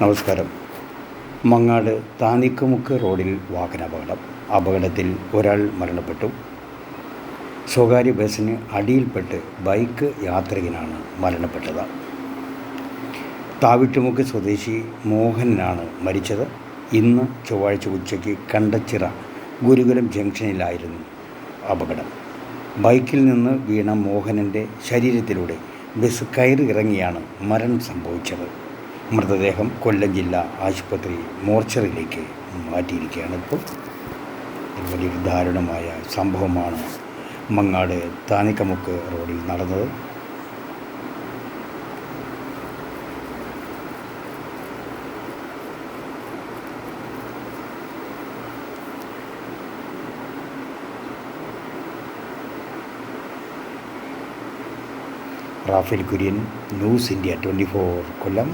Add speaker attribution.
Speaker 1: നമസ്കാരം. മങ്ങാട് താനിക്കുമുക്ക് റോഡിൽ വാഹനാപകടം. അപകടത്തിൽ ഒരാൾ മരണപ്പെട്ടു. സ്വകാര്യ ബസ്സിന് അടിയിൽപ്പെട്ട് ബൈക്ക് യാത്രികനാണ് മരണപ്പെട്ടത്. താവിട്ടുമുക്ക് സ്വദേശി മോഹനാണ് മരിച്ചത്. ഇന്ന് ചൊവ്വാഴ്ച ഉച്ചയ്ക്ക് കണ്ടച്ചിറ ഗുരുകുലം ജംഗ്ഷനിലായിരുന്നു അപകടം. ബൈക്കിൽ നിന്ന് വീണ മോഹനന്റെ ശരീരത്തിലൂടെ ബസ് കയറി ഇറങ്ങിയാണ് മരണം സംഭവിച്ചത്. മൃതദേഹം കൊല്ലം ജില്ലാ ആശുപത്രി മോർച്ചറിയിലേക്ക് മാറ്റിയിരിക്കുകയാണ് ഇപ്പോൾ. വലിയൊരു ദാരുണമായ സംഭവമാണ് മങ്ങാട് താനിക്കമുക്ക് റോഡിൽ നടന്നത്. Raphael Kurian news India twenty four Kollam.